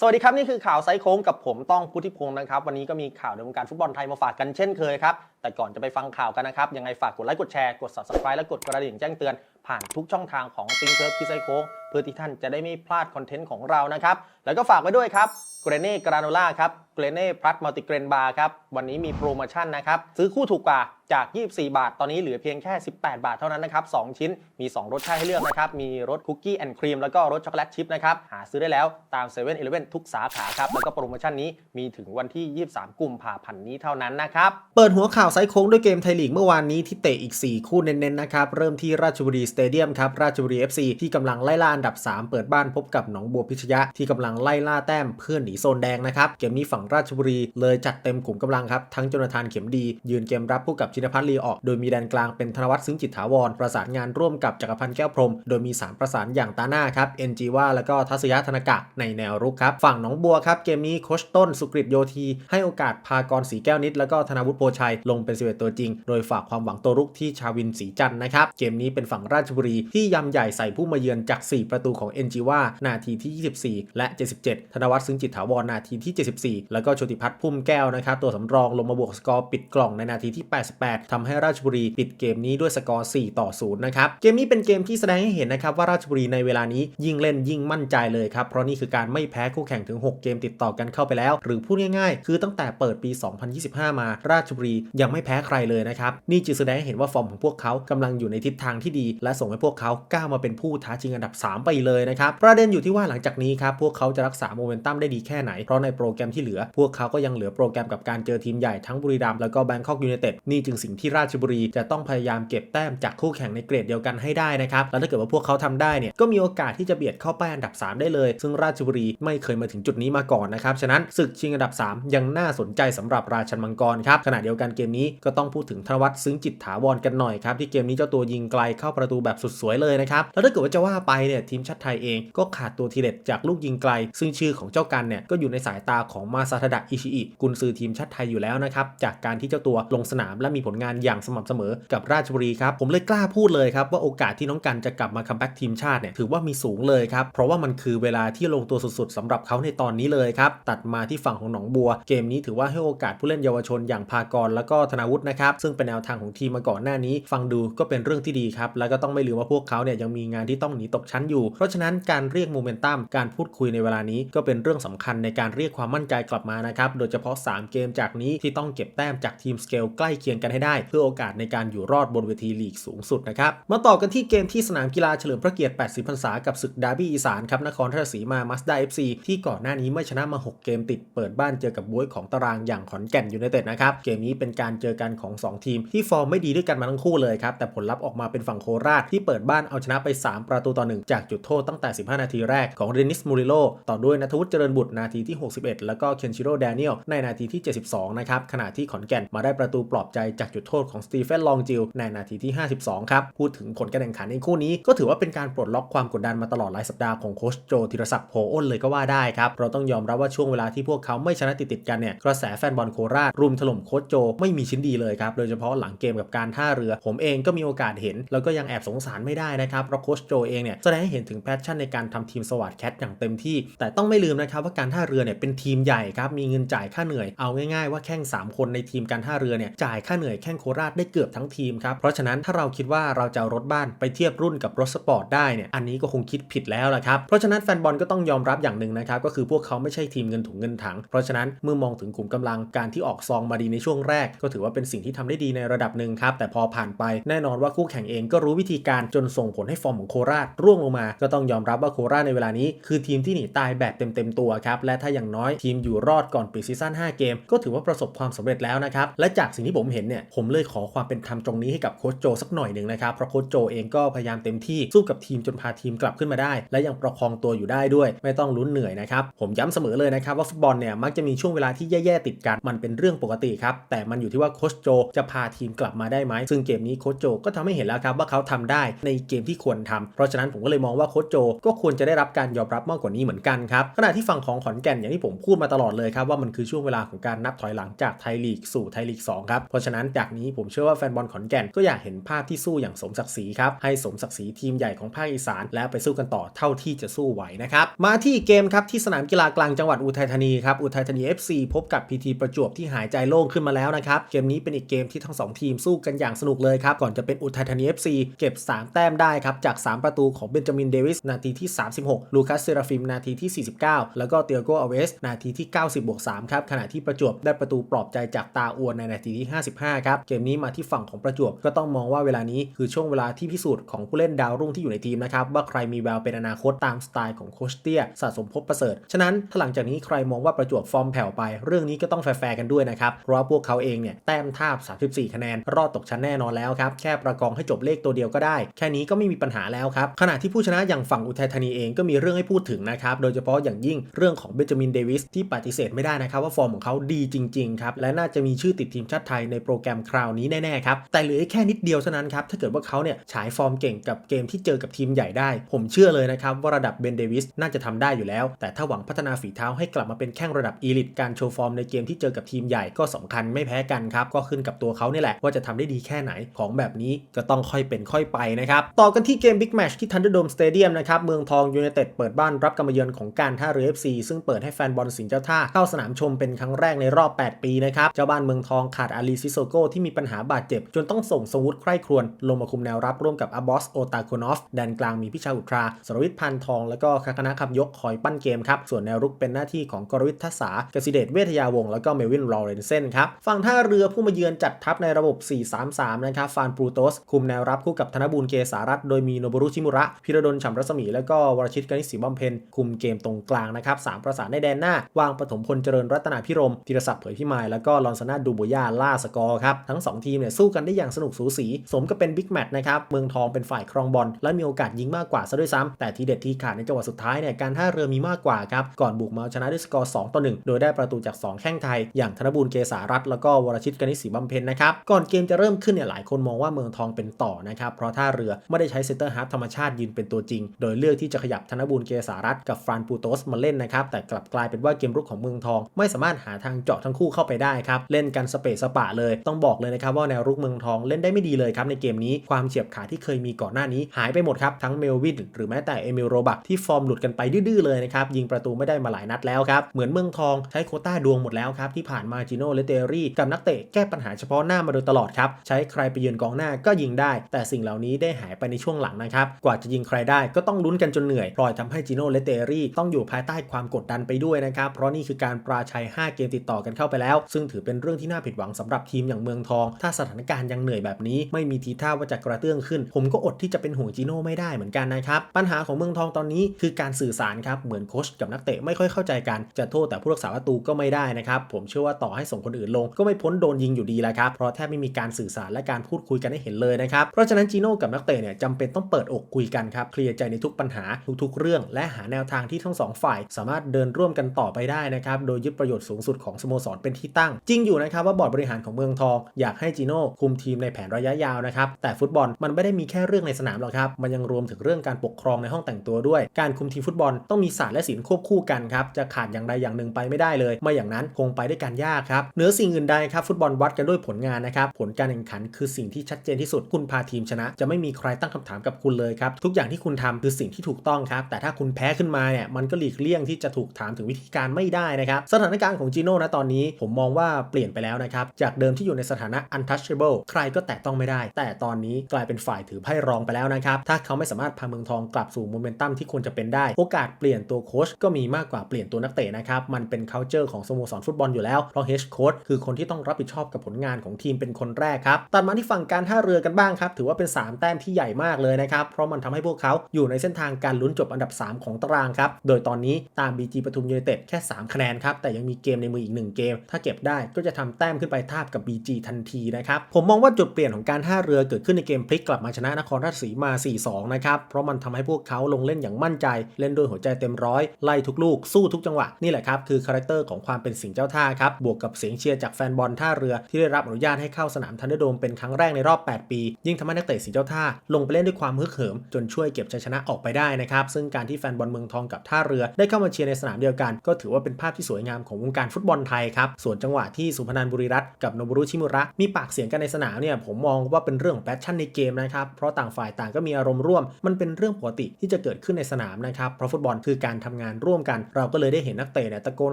สวัสดีครับ นี่คือข่าวไซส์โค้งกับผมต้องพุทธิพงศ์นะครับ วันนี้ก็มีข่าวในวงการฟุตบอลไทยมาฝากกันเช่นเคยครับ แต่ก่อนจะไปฟังข่าวกันนะครับ ยังไงฝากกดไลค์กดแชร์กด subscribe และกดกระดิ่งแจ้งเตือน ผ่านทุกช่องทางของติงเคิร์ฟที่ไซโค้งเพื่อที่ท่านจะได้ไม่พลาดคอนเทนต์ของเรานะครับ แล้วก็ฝากไว้ด้วยครับเกรเน่กราโนล่าครับเกรเน่พลัสมัลติเกรนบาร์ครับ วันนี้มีโปรโมชั่นนะครับ ซื้อคู่ถูกกว่าจาก 24 บาท ตอนนี้เหลือเพียงแค่ 18 บาทเท่านั้นนะครับ 2 ชิ้นมี 2 รสชาติให้เลือกนะครับ มีรสคุกกี้แอนด์ครีมแล้วก็รสช็อกโกแลตชิพนะครับ หาซื้อได้แล้วตาม7 e เ e ่ e อทุกสาขาครับ แล้วก็โปรโมชั่นนี้มีถึงวันที่ 23 กุมภาพันธ์นี้เท่านั้นนะครับ เปิดหัวข่าวไซโค้งด้วยเกมไทยลีกเมื่อวานนี้ที่เตะอีก 4 คู่เน้นๆนะครับ เริ่มที่ราชบุรีสเตเดียมครับราชบุรี FC ที่กำลังไล่ล่าอันดับ 3 เปิดบ้านพบกับหนองบัวพิชยะ ที่กำลังไล่ล่าแต้มเพื่อหนีโซนแดงนะครับ เกมนี้ฝั่งราชบุรีเลยจัดเต็มกลุ่มกำลังครับ ทั้งจนทานเข็มดี ยืนเกมรับผู้กับชินพัฒน์ลีออก โดยมีแดนกลางเป็นธนวัฒน์ซึ้งจิตถาวร ประสานงานร่วมกับจักรพันธ์แก้วพรม โดยมี 3 ประสานอย่างตาหน้าครับเอ็นจีว่าแล้วก็ทัศยะธนกะในแนวรุกครับฝั่งหนองบัวครับเกมนี้โคชต้นสุกฤตโยธีให้โอกาสพากรศรีแก้วนิด แล้วก็ธนาวุฒิโพชัยลงเป็น11ตัวจริง โดยฝากความหวังตัวรุกที่ชาวินศรีจันนะครับเกมนี้เป็นฝั่งราชชบุรี ที่ยำใหญ่ใส่ผู้มาเยือนจาก 4 ประตูของเอ็นจีว่านาทีที่ 24 และ 77 ธนวัฒน์ซึ้งจิตถาวรนาทีที่ 74 แล้วก็โชติพัฒน์พุ่มแก้วนะครับตัวสำรองลงมาบวกสกอร์ปิดกล่องในนาทีที่ 88ทำให้ราชบุรีปิดเกมนี้ด้วยสกอร์ 4 ต่อ 0 นะครับ เกมนี้เป็นเกมที่แสดงให้เห็นนะครับว่าราชบุรีในเวลานี้ยิ่งเล่นยิ่งมั่นใจเลยครับ เพราะนี่คือการไม่แพ้คู่แข่งถึง 6 เกมติดต่อกันเข้าไปแล้ว หรือพูดง่ายๆ คือตั้งแต่เปิดปี 2025 มาราชบุรียังไม่แพ้ใครเลยนะครับ นี่จึงแสดงให้เห็นว่าฟอร์มของพวกเขากำลังอยู่ในทิศทางที่ดี และส่งให้พวกเขาก้าวมาเป็นผู้ท้าชิงอันดับ 3 ไปเลยนะครับ ประเด็นอยู่ที่ว่าหลังจากนี้ครับพวกเขาจะรักษาโมเมนตัมได้ดีแค่ไหน เพราะในโปรแกรมที่เหลือ พวกเขาก็ยังเหลือโปรแกรมกับการเจอทีมใหญ่ทั้งบุรีรัมย์แล้วก็แบงคอกยูไนเต็ดนี่จึงสิ่งที่ราชบุรีจะต้องพยายามเก็บแต้มจากคู่แข่งในเกรดเดียวกันให้ได้นะครับแล้วถ้าเกิดว่าพวกเขาทำได้เนี่ยก็มีโอกาสที่จะเบียดเข้าไปอันดับ 3 ได้เลย ซึ่งราชบุรีไม่เคยมาถึงจุดนี้มาก่อนนะครับฉะนั้นศึกชิงอันดับ 3 ยังน่าสนใจสำหรับราชันมังกรครับขณะเดียวกันเกมนี้ก็ต้องพูดถึงธนวัฒน์ซึ้งจิตถาวรกันหน่อยครับที่เกมนี้เจ้าตัวยิงไกลเข้าประตูแบบสุดสวยเลยนะครับ แล้วถ้าเกิดว่าจะว่าไปเนี่ยทีมชาติไทยเองก็ขาดตัวทีเด็ดจากลูกยิงไกล ซึ่งชื่อของเจ้ากันเนี่ยก็อยู่ในสายตาของมาซาทดะอิชิอิกุนซือทีมชาติไทยอยู่แล้วนะครับจากการที่เจ้าตัวลงสนามและมีผลงานอย่างสม่ำเสมอกับราชบุรีครับผมเลยกล้าพูดเลยครับว่าโอกาสที่น้องกันจะกลับมาคัมแบ็กทีมชาติเนี่ยถือว่ามีสูงเลยครับเพราะว่ามันคือเวลาที่ลงตัวสุดๆสำหรับเขาในตอนนี้เลยครับตัดมาที่ฝั่งของหนองบัว เกมนี้ถือว่าให้โอกาสผู้เล่นเยาวชนอย่างพากรแล้วก็ธนาวุฒินะครับซึ่งเป็นแนวทางของทีมมาก่อนหน้านี้ ฟังดูก็เป็นเรื่องที่ดีครับแล้วก็ต้องไม่ลืมว่าพวกเขาเนี่ยยังมีงานที่ต้องหนีตกชั้นอยู่ เพราะฉะนั้นการเรียกโมเมนตัมการพูดคุยในเวลานี้ก็เป็นเรื่องสำคัญในการเรียกความมั่นใจกลับมานะครับ โดยเฉพาะ 3 เกมจากนี้ที่ต้องเก็บแต้มจากทีมสเกลใกล้เคียงกันให้ได้ เพื่อโอกาสในการอยู่รอดบนเวทีลีกสูงสุดนะครับ มาต่อกันที่เกมที่สนามกีฬาเฉลิมพระเกียรติ 80 พรรษากับศึกดาร์บี้อีสานครับนครราชสีมามาสด้าเอฟซีที่ก่อนหน้านี้ไม่ชนะมา 6 เกมติดเปิดบ้านเจอกับบุ้ยของตารางอย่างขอนแก่นยูไนเต็ดนะครับเกมนี้เป็นการเจอกันของ 2 ทีมที่ฟอร์มไม่ดีด้วยกันมาทั้งคู่เลยครับแต่ผลลัพธ์ออกมาเป็นฝั่งโคราชที่เปิดบ้านเอาชนะไป 3 ประตูต่อ 1 จากจุดโทษตั้งแต่ 15 นาทีแรกของเรนิสมูริโลต่อด้วยนัทวุฒิเจริญบุตรนาทีที่ 61 แล้วก็เคนชิโร่แดเนียลในนาทีที่ 72 นะครับขณะที่ขอนแก่นมาได้ประตูปลอบใจจากจุดโทษของสตีเฟนลองจิลในนาทีที่ 52 ครับ พูดถึงผลการแข่งขันในคู่นี้ ก็ถือว่าเป็นการปลดล็อกความกดดันมาตลอดหลายสัปดาห์ของโคชโจธีรศักดิ์โพอ้นเลยก็ว่าได้ครับเราต้องยอมรับว่าช่วงเวลาที่พวกเขาไม่ชนะติดติดกันเนี่ยกระแสแฟนบอลโคราชรุมถล่มโคชโจไม่มีชิ้นดีเลยครับโดยเฉพาะหลังเกมกับการท่าเรือ ผมเองก็มีโอกาสเห็น แล้วก็ยังแอบสงสารไม่ได้นะครับเพราะโคชโจเองเนี่ยแสดงให้เห็นถึงแพชชั่นในการทำทีมสวัสดแคทอย่างเต็มที่ แต่ต้องไม่ลืมนะครับว่าการท่าเรือเนี่ยเป็นทีมใหญ่ครับมีเงินจ่ายค่าเหนื่อยเอาง่ายๆว่าแข่ง 3 คนในทีมการท่าเรือเนี่ยจ่ายค่าเหนื่อยแข่งโคราชได้เกือบทั้งทีมครับเพราะฉะนั้นถ้าเราคิดว่าเราจะรถบ้านไปเทียบรุ่นกับรถสปอร์ตได้เนี่ยอันนี้ก็คงคิดผิดแล้วละครับเพราะฉะนั้นแฟนบอลก็ต้องยอมรับอย่างหนึ่งนะครับก็คือพวกเขาไม่ใช่ทีมเงินถุงเงินถัง เพราะฉะนั้นเมื่อมองถึงกลุ่มกำลังการที่ออกซองมาดีในช่วงแรก ก็ถือว่าเป็นสิ่งที่ทำได้ดีในระดับหนึ่งครับแต่พอผ่านไปแน่นอนว่าคู่แข่งเองก็รู้วิธีการจนส่งผลให้ฟอร์มของโคราชร่วงลงมา ก็ต้องยอมรับว่าโคราชในเวลานี้คือทีมที่หนีตายแบบเต็มๆตัวครับ และถ้าอย่างน้อยทีมอยู่รอดก่อนปิดซีซั่น5 เกม ก็ถือว่าประสบความสำเร็จแล้วนะครับ และจากสิ่งที่ผมเห็นเนี่ย ผมเลยขอความเป็นธรรมตรงนี้ให้กับโค้ชโจสักหน่อยหนึ่งนะครับ เพราะโค้ชโจเองก็พยายามเต็มที่สู้กับทีมจนพาทีมกลับขึ้นมาได้ และยังประคองตัวอยู่ได้ด้วย ไม่ต้องลุ้นเหนื่อยนะครับ ผมย้ำเสมอเลยนะครับว่าฟุตบอลเนี่ยมักจะมีช่วงเวลาที่แย่ๆติดกันมันเป็นเรื่องปกติครับแต่มันอยู่ที่ว่าโค้ชโจจะพาทีมกลับมาได้ไหมซึ่งเกมนี้โค้ชโจก็ทำให้เห็นแล้วครับว่าเขาทำำได้ในเกมที่ควรทำเพราะฉะนั้นผมก็เลยมองว่าโค้ชโจก็ควรจะได้รับการยอมรับมากกว่านี้เหมือนกันครับขณะที่ฝั่งของขอนแก่นอย่างที่ผมพูดมาตลอดเลยครับว่ามันคือช่วงเวลาของการนับถอยหลังจากไทยลีกสู่ไทยลีก2ครับเพราะฉะนั้นจากนี้ผมเชื่อว่าแฟนบอลขอนแก่นก็อยากเห็นภาพที่สู้อย่างสมศักดิ์ศรีครับให้สมศักดิ์ศรีทีมใหญ่ของภาคอีสาน แล้วไปสู้กันต่อเท่าที่จะสู้ไหวนะครับมาที่เกมครับที่สนามกีฬากลางจังหวัดอุทัยธานีครับอุทัยธานี FC พบกับพีทีประจวบที่หายใจโล่งขึ้นมาแล้วนะครับเกมนี้เป็นอีกเกมที่ทั้งสองทีมสู้กันอย่างสนุกเลยครับก่อนจะเป็นอุทัยธานี FC เก็บ3 แต้มได้ครับ จาก 3 ประตูของเบนจามินเดวิสนาทีที่ 36 ลูคัสเซราฟิมนาทีที่ 49 แล้วก็เตียโกอเวสนาทีที่ 90บวก3ครับขณะที่ประจวบได้ประตูปลอบใจจากตาอวนในนาทีที่ 55 ครับเกมนี้มาที่ฝั่งของประจวบก็ต้องมองว่าเวลานี้คือช่วงเวลาที่พิสูจน์ของผู้เล่นดาวรุ่งที่อยู่ในทีมนะครับว่าใครมีแววเป็นอนาคตตามสไตล์ของโคชเตียสะสมภพประเสริฐ ฉะนั้นถ้าหลังจากนี้ใครมองว่าประจวบฟอร์มแผ่วไป เรื่องนี้ก็ต้องแฟร์กันด้วยนะครับเพราะพวกเขาเองเนี่ยแต้มทาบ 34 คะแนน รอดตกชั้นแน่นอนแล้วครับแค่ประกองให้จบเลขตัวเดียวก็ได้แค่นี้ก็ไม่มีปัญหาแล้วครับ ขณะที่ผู้ชนะอย่างฝั่งอุทัยธานีเองก็มีเรื่องให้พูดถึงนะครับ โดยเฉพาะอย่างยิ่งเรื่องของเบนจามินเดวิสที่ปฏิเสธไม่ได้นะครับว่าฟอร์มของเขาดีจริงๆครับ และน่าจะมีชื่อติดทีมชาติไทยในโปรแกรมคราวนี้แน่ๆครับ แต่เหลือแค่นิดเดียวเท่านั้นครับ ถ้าเกิดว่าเขาเนี่ยฉายฟอร์มเก่งกับเกมที่เจอกับทีมใหญ่ได้ ผมเชื่อเลยนะครับว่าระดับเบนเดวิสน่าจะทำได้อยู่แล้ว แต่ถ้าหวังพัฒนาฝีเท้าให้กลับมาเป็นแข้งระดับอีลิตการโชว์ฟอร์มในเกมที่เจอกับทีมใหญ่ก็สำคัญไม่แพ้กันครับก็ขึ้นกับตัวเขานี่แหละว่าจะทำได้ดีแค่ไหนของแบบนี้ก็ต้องค่อยเป็นค่อยไปนะครับ ต่อกันที่เกมบิ๊กแมชที่ทันเดอร์โดมสเตเดียมนะครับ เมืองทองยูไนเต็ดเปิดบ้านรับการมาเยือนของการท่าเรือ FC ซึ่งเปิดให้แฟนบอลสิงห์เจ้าท่าเข้าสนามชมเป็นครั้งแรกในรอบ 8 ปีนะครับ เจ้าบ้านเมืองทองขาดอาลีซิโซโกที่มีปัญหาบาดเจ็บ จนต้องส่งสวุฒิใคร่ครวญลงมาคุมแนวรับร่วมกับอับอสโอตาโคนอฟแดนกลางมีพิชาอุตราสรวิทย์พันทอง แล้วก็คณะคำยกคอยปั้นเกมครับส่วนแนวรุกเป็นหน้าที่ของกรวิทย์ทัศษากสิเดชเวทยาวงศ์แล้วก็เมวินลอเรนเซนครับฝั่งท่าเรือผู้มาเยือนจัดทัพในระบบ 4-3-3 นะครับฟานปรูโตสคุมแนวรับคู่กับธนบูลเกษารัตโดยมีโนบุรุชิมุระ พิรดลฉ่ำรัศมี แล้วก็วรชิตกนิษฐ์ศรีบำเพ็ญคุมเกมตรงกลางนะครับสามประสานในแดนหน้า วางปฐมพลเจริญรัตนาพิรมธีรศักดิ์เผยพิมาย แล้วก็ลอนซานาดูโบยาล่าสกอร์ครับทั้งสองทีมเนี่ยสู้กันได้อย่างสนุกสูสี สมกับเป็นบิ๊กแมตช์นะครับเมืองทองเป็นฝ่ายครองบอลและมีโอกาสยิงมากกว่าซะด้วยซ้ำแต่ทีเด็ดที่ขาดในจังหวะสุดท้ายเนี่ยการท่าเรือมีมากกว่าครับก่อนบุกมาเอาชนะด้วยสกอร์2ต่อ1โดยได้ประตูจาก 2 แข้งไทย อย่างธนบูลเกษารัตแล้วก็วรชิตกนิษฐ์ศรีบำเพ็ญนะครับก่อนเกมจะเริ่มขึ้นเนี่ยหลายคนมองว่าเมืองทองเป็นต่อนะครับเพราะท่าเรือไม่ได้ใช้เซนเตอร์ฮาร์ฟธรรมชาติยืนเป็นตัวจริง โดยเลือกที่จะขยับธนบูลเกษารัตกับฟรานปูโตสมาเล่นนะครับ แต่กลับกลายเป็นว่าเกมรุกของเมืองทอง ไม่สามารถหาทางเจาะทั้งคู่เข้าไปได้ครับ เล่นกันสเปซสปะเลย ต้องบอกเลยนะครับว่าแนวรุกเมืองทองเล่นได้ไม่ดีเลยครับในเกมนี้ความเฉียบขาดที่เคยมีก่อนหน้านี้ หายไปหมดครับทั้งเมลวินหรือแม้แต่เอมิลโรบักที่ฟอร์มหลุดกันไปดื้อเลยนะครับยิงประตูไม่ได้มาหลายนัดแล้วครับเหมือนเมืองทองใช้โคต้าดวงหมดแล้วครับที่ผ่านมาจิโน่เลเตอรี่กับนักเตะแก้ปัญหาเฉพาะหน้ามาโดยตลอดครับใช้ใครไปยืนกองหน้าก็ยิงได้ แต่สิ่งเหล่านี้ได้หายไปในช่วงหลังนะครับ กว่าจะยิงใครได้ก็ต้องลุ้นกันจนเหนื่อยพลอยทำให้จิโน่เละเตอรี่ต้องอยู่ภายใต้ความกดดันไปด้วยนะครับ เพราะนี่คือการปราชัย 5 เกมติดต่อกันเข้าไปแล้ว ซึ่งถือเป็นเรื่องที่น่าผิดหวังสำหรับทีมอย่างเมืองทอง ถ้าสถานการณ์ยังเหนื่อยแบบนี้ ไม่มีทีท่าว่าจะกระเตื้องขึ้น ผมก็อดที่จะเป็นห่วงจิโน่ไม่ได้เหมือนกันนะครับ ปัญหาของเมืองทองตอนนี้คือการสื่อสารครับ เหมือนโค้ชกับนักเตะไม่ค่อยเข้าใจกัน จะโทษแต่ผู้รักษาประตูก็ไม่ได้นะครับ ผมเชื่อว่าต่อให้ส่งคนอื่นลง ก็ไม่พ้นโดนยิงอยู่ดีแหละครับ เพราะแทบไม่มีการสื่อสารและการพูดคุยกันให้เห็นเลยนะครับ เพราะฉะนั้นจิโนกับนักเตะเนี่ยจำเป็นต้องเปิดอกคุยกันครับเคลียร์ใจในทุกปัญหาทุกๆเรื่อง และหาแนวทางที่ทั้งสองฝ่ายสามารถเดินร่วมกันต่อไปได้นะครับโดยยึดประโยชน์สูงสุดของสโมสรเป็นที่ตั้ง จริงอยู่นะครับว่าบอร์ดบริหารของเมืองทอง อยากให้จิโน่คุมทีมในแผนระยะยาวนะครับแต่ฟุตบอลมันไม่ได้มีแค่เรื่องในสนามหรอกครับมันยังรวมถึงเรื่องการปกครองในห้องแต่งตัวด้วย การคุมทีมฟุตบอลต้องมีศาสตร์และศิลป์ควบคู่กันครับจะขาดอย่างใดอย่างหนึ่งไปไม่ได้เลยไม่อย่างนั้นคงไปได้กันยากครับเหนือสิ่งอื่นใดครับฟุตบอลวัดกันด้วยผลงานนะครับผลการแข่งขันคือสิ่งที่ชัดเจนที่สุดคุณพาทีมชนะจะไม่มีใครตั้งคำถามกับคุณเลยครับ ทุกอย่างที่คุณทำคือสิ่งที่ถูกต้องครับ แต่ถ้าคุณแพ้ขึ้นมาเนี่ยมันก็หลีกเลี่ยงที่จะถูกถามถึงวิธีการไม่ได้นะครับ สถานการณ์ของจีโน่นะตอนนี้ผมมองว่าเปลี่ยนไปแล้วนะครับ จากเดิมที่อยู่ในสถานะ untouchable ใครก็แตะต้องไม่ได้ แต่ตอนนี้กลายเป็นฝ่ายถือไพ่รองไปแล้วนะครับ ถ้าเขาไม่สามารถพาเมืองทองกลับสู่โมเมนตัมที่ควรจะเป็นได้ โอกาสเปลี่ยนตัวโค้ชก็มีมากกว่าเปลี่ยนตัวนักเตะนะครับ มันเป็น culture ของสโมสรฟุตบอลอยู่แล้ว เพราะ head coach คือคนที่ต้องรับผิดชอบกับผลงานของทีมเป็นคนแรกครับตัดมาที่ฝั่งการท่าเรือกันบ้างครับ ถือว่าเป็น3แต้มที่ใหญ่มากเลยนะครับ เพราะมันทำให้พวกเขาอยู่ในเส้นทางการลุ้นจบอันดับ 3 ของตารางครับ โดยตอนนี้ตาม BG ปทุมยูไนเต็ดแค่ 3 คะแนนครับ แต่ยังมีเกมในมืออีก 1 เกม ถ้าเก็บได้ก็จะทำแต้มขึ้นไปทาบกับ BG ทันทีนะครับ ผมมองว่าจุดเปลี่ยนของการท่าเรือเกิดขึ้นในเกมพลิกกลับมาชนะนครราชสีมา 4-2 นะครับ เพราะมันทำให้พวกเขาลงเล่นอย่างมั่นใจ เล่นด้วยหัวใจเต็มร้อยไล่ทุกลูกสู้ทุกจังหวะนี่แหละครับคือคาแรคเตอร์ของความเป็นสิงเจ้าท่าครับบวกกับเสียงเชียร์จากแฟนบอลท่าเรือที่ได้รับอนุญาตให้เข้าสนามทันเดอร์โดมเป็นครั้งแรกในรอบ 8 ปี ยิ่งทำให้นักเตะสิงเจ้าท่าลงไปเล่นด้วยความฮึกเหิม จนช่วยเก็บชัยชนะออกไปได้นะครับ ซึ่งการที่แฟนบอลเมืองทองกับท่าเรือได้เข้ามาเชียร์ในสนามเดียวกัน ก็ถือว่าเป็นภาพที่สวยงามของวงการฟุตบอลไทยครับส่วนจังหวะที่สุพนันบุรีรัตน์กับโนบุรุชิมุระมีปากเสียงกันในสนามเนี่ยผมมองว่าเป็นเรื่องของแพชชั่นในเกมนะครับเพราะต่างฝ่ายต่างก็มีอารมณ์ร่วม มันเป็นเรื่องปกติที่จะเกิดขึ้นในสนามนะครับเพราะฟุตบอลคือการทำงานร่วมกัน เราก็เลยได้เห็นนักเตะเนี่ยตะโกน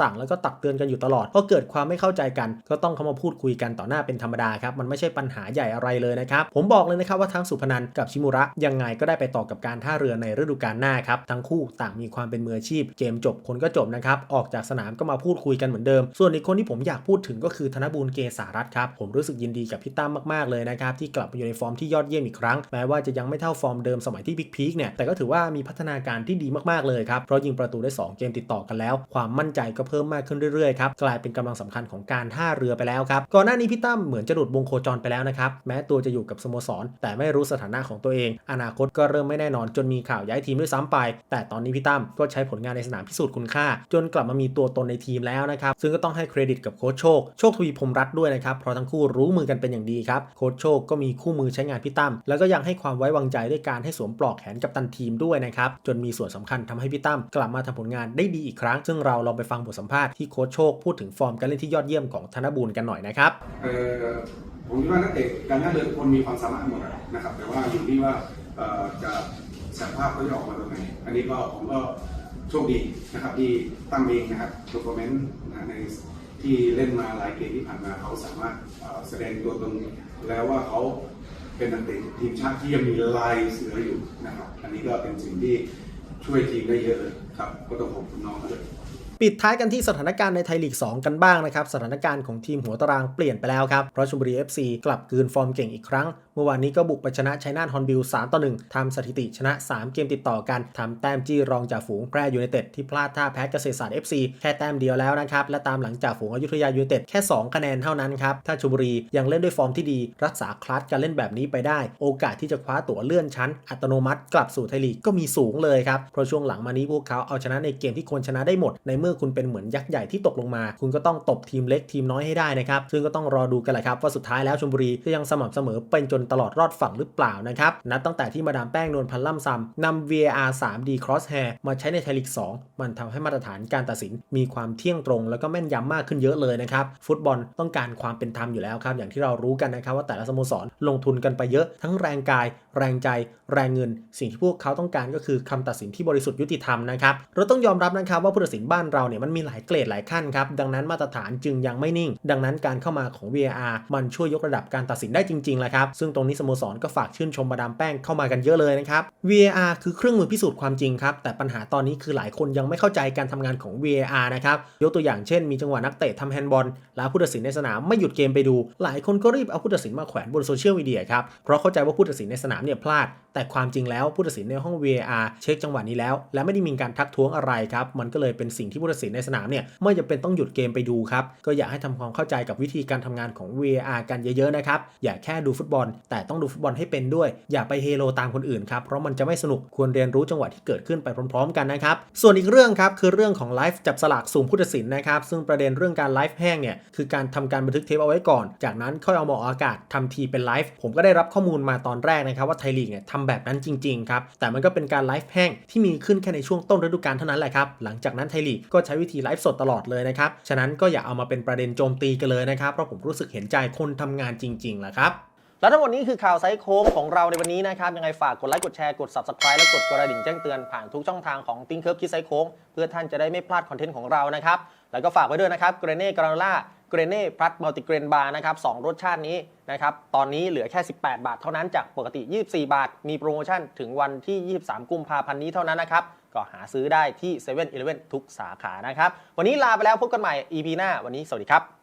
สั่งแล้วก็ตักเตือนกันอยู่ตลอดพอเกิดความไม่เข้าใจกัน ก็ต้องเข้ามาพูดคุยกันต่อหน้าเป็นธรรมดาครับมันไม่ใช่ปัญหาใหญ่อะไรเลยนะครับผมบอกเลยนะครับว่าทังสุพนันกับชิมุระ ยังไงก็ได้ไปต่อกับการท่าเรือในฤดูกาลหน้าครับ ทั้งคู่ต่างมีความเป็นมืออาชีพ เกมจบคนก็จบนะครับ ออกจากสนามก็มาพูดคุยกันเหมือนเดิม ส่วนอีกคนที่ผมอยากพูดถึงก็คือธนบูลเกษารัตครับ ผมรู้สึกยินดีกับพี่ตั้มมากๆเลยนะครับที่กลับมาอยู่ในฟอร์มที่ยอดเยี่ยมอีกครั้ง แม้ว่าจะยังไม่เท่าฟอร์มเดิมสมัยที่พีคๆเนี่ยแต่ก็ถือว่ามีพัฒนาการที่ดีมากๆเลยครับเพราะยิงประตูได้ 2 เกมติดต่อกันแล้ว ความมั่นใจก็เพิ่มมากขึ้นเรื่อยๆครับกลายเป็นกำลังสำคัญของการท่าเรือไปแล้วครับก่อนหน้านี้พี่ตั้มเหมือนจะหลุดวงโคจรไปแล้วนะครับแม้ตัวจะอยู่กับสโมสรแต่ไม่รู้สถานะของตัวเอง อนาคตก็เริ่มไม่แน่นอนจนมีข่าวย้ายทีมด้วยซ้ำไป แต่ตอนนี้พี่ตั้มก็ใช้ผลงานในสนามพิสูจน์คุณค่า จนกลับมามีตัวตนในทีมแล้วนะครับ ซึ่งก็ต้องให้เครดิตกับโค้ชโชค โชคทวีพรหมรัตน์ด้วยนะครับ เพราะทั้งคู่รู้มือกันเป็นอย่างดีครับ โค้ชโชคก็มีคู่มือใช้งานพี่ตั้ม แล้วก็ยังให้ความไว้วางใจด้วยการให้สวมปลอกแขนกับตันทีมด้วยนะครับ จนมีส่วนสำคัญทำให้พี่ตั้มกลับมาทำผลงานได้ดีอีกครั้ง ซึ่งเราลองไปฟังบทสัมภาษณ์ที่โค้ชโชคพูดถึงฟอร์มการเล่นที่ยอดเยี่ยมของธนบูลกันหน่อยนะครับผมคิดว่านักเตะการท่าเรือคนมีความสามารถหมด นะครับ แต่ว่าอยู่ที่ว่าจะศักยภาพเขาจะออกมาตรงไหน อันนี้ก็ผมก็โชคดีนะครับที่ตั้งเองนะครับโปรแกรมนในที่เล่นมาหลายเกมที่ผ่านมาเขาสามารถแสดงตัวตนแล้วว่าเขาเป็นนักเตะทีมชาติที่ยังมีลายเสืออยู่นะครับ อันนี้ก็เป็นสิ่งที่ช่วยทีมได้เยอะเลยครับ ก็ต้องขอบคุณน้องด้วย ปิดท้ายกันที่สถานการณ์ในไทยลีก 2 กันบ้างนะครับ สถานการณ์ของทีมหัวตารางเปลี่ยนไปแล้วครับ เพราะชลบุรี FC กลับคืนฟอร์มเก่งอีกครั้ง เมื่อวานนี้ก็บุกไปชนะชัยนาทฮอนบิล 3 ต่อ 1 ทำสถิติชนะ 3 เกมติดต่อกันทำแต้มจี้รองจากฝูงแพร่ยูไนเต็ดที่พลาดท่าแพ้เกษตรศาสตร์ FC แค่แต้มเดียวแล้วนะครับ และตามหลังจากฝูงอยุธยายูไนเต็ดแค่ 2 คะแนนเท่านั้นครับ ถ้าชลบุรียังเล่นด้วยฟอร์มที่ดี รักษาคลาสการเล่นแบบนี้ไปได้ โอกาสที่จะคว้าตั๋วเลื่อนชั้น อัตโนมัติ กลับสู่ไทยลีกก็มีสูงเลยครับเพราะช่วงหลังมานี้พวกเขาเอาชนะในเกมที่ควรชนะได้หมดในเมื่อื่อคุณเป็นเหมือนยักษ์ใหญ่ที่ตกลงมา คุณก็ต้องตบทีมเล็กทีมน้อยให้ได้นะครับซึ่งก็ต้องรอดูกันแหละครับว่าสุดท้ายแล้วชลบุรีจะยังสม่ำเสมอเป็นจนตลอดรอดฝั่งหรือเปล่านะครับนับตั้งแต่ที่มาดามแป้งนวลพันล่ำซำนำ VAR 3D Crosshair มาใช้ในไทยลีก2มันทำให้มาตรฐานการตัดสินมีความเที่ยงตรง แล้วก็แม่นยำมากขึ้นเยอะเลยนะครับฟุตบอลต้องการความเป็นธรรมอยู่แล้วครับอย่างที่เรารู้กันนะครับว่าแต่ละสโมสรลงทุนกันไปเยอะทั้งแรงกาย แรงใจ แรงเงิน สิ่งที่พวกเขาต้องการก็คือคำตัดสินที่บริสุทธิ์ยุติธรรมนะครับเราต้องยอมรับนะครับว่าผู้ตัดสินบ้านเราเนี่ยมันมีหลายเกรดหลายขั้นครับ ดังนั้นมาตรฐานจึงยังไม่นิ่ง ดังนั้นการเข้ามาของ VAR มันช่วยยกระดับการตัดสินได้จริงๆแหละครับ ซึ่งตรงนี้สโมสรก็ฝากชื่นชมมาดามแป้งเข้ามากันเยอะเลยนะครับ VAR คือเครื่องมือพิสูจน์ความจริงครับ แต่ปัญหาตอนนี้คือหลายคนยังไม่เข้าใจการทำงานของ VAR นะครับ ยกตัวอย่างเช่น มีจังหวะนักเตะทำแฮนด์บอล แล้วผู้ตัดสินในสนามไม่หยุดเกมไปดู หลายคนก็รีบเอาผู้ตัดสินมาแขวนบนโซเชียลมีเดียครับ เพราะเข้าใจว่าผู้ตัดสินในสนามเนี่ยพลาด แต่ความจริงแล้วผู้ตัดสินในห้อง VAR เช็คจังหวะนี้แล้ว และไม่ได้มีการทักท้วงอะไรครับ มันก็เลยเป็นสิ่งที่ผู้ตัดสินในสนามเนี่ยไม่จำเป็นต้องหยุดเกมไปดูครับ ก็อยากให้ทำความเข้าใจกับวิธีการทำงานของ VAR กันเยอะๆนะครับ อย่าแค่ดูฟุตบอล แต่ต้องดูฟุตบอลให้เป็นด้วย อย่าไปเฮโลตามคนอื่นครับ เพราะมันจะไม่สนุก ควรเรียนรู้จังหวะที่เกิดขึ้นไปพร้อมๆ กันนะครับ ส่วนอีกเรื่องครับคือเรื่องของไลฟ์จับสลากสุ่มผู้ตัดสินนะครับ ซึ่งประเด็นเรื่องการไลฟ์แห้งเนี่ยคือการทำการบันทึกเทปเอาไว้ก่อน จากนั้นค่อยเอามาออกอากาศทำทีเป็นไลฟ์ผมก็ได้รับข้อมูลมาตอนแรกนะครับว่าไทยลีกเนี่ยทำแบบนั้นจริงๆครับแต่มันก็เป็นการไลฟ์แห้งที่มีขึ้นแค่ในช่วงต้นฤดูกาลเท่านั้นแหละครับหลังจากนั้นไทยลีกก็ใช้วิธีไลฟ์สดตลอดเลยนะครับ ฉะนั้นก็อย่าเอามาเป็นประเด็นโจมตีกันเลยนะครับ เพราะผมรู้สึกเห็นใจคนทำงานจริงๆแหละครับและทั้งหมดนี้คือข่าวไซส์โค้งของเราในวันนี้นะครับ ยังไงฝากกดไลค์กดแชร์กด subscribe และกดกระดิ่งแจ้งเตือนผ่านทุกช่องทางของติ้งเคิร์ฟคิดไซส์โค้งเพื่อท่านจะได้ไม่พลาดคอนเทนต์ของเรานะครับ แล้วก็ฝากไว้ด้วยนะครับเกรเน่กราโนล่าเกรเน่พลัสมัลติเกรนบาร์นะครับสองรสชาตินี้นะครับ ตอนนี้เหลือแค่ 18 บาทเท่านั้นจากปกติ 24 บาท มีโปรโมชั่นถึงวันที่ 23 กุมภาพันธ์นี้เท่านั้นนะครับ ก็หาซื้อได้ที่7 e เ e ่ e อทุกสาขานะครับ วันนี้ลาไปแล้วพบกันใหม่ EP หน้า วันนี้สวัสดีครับ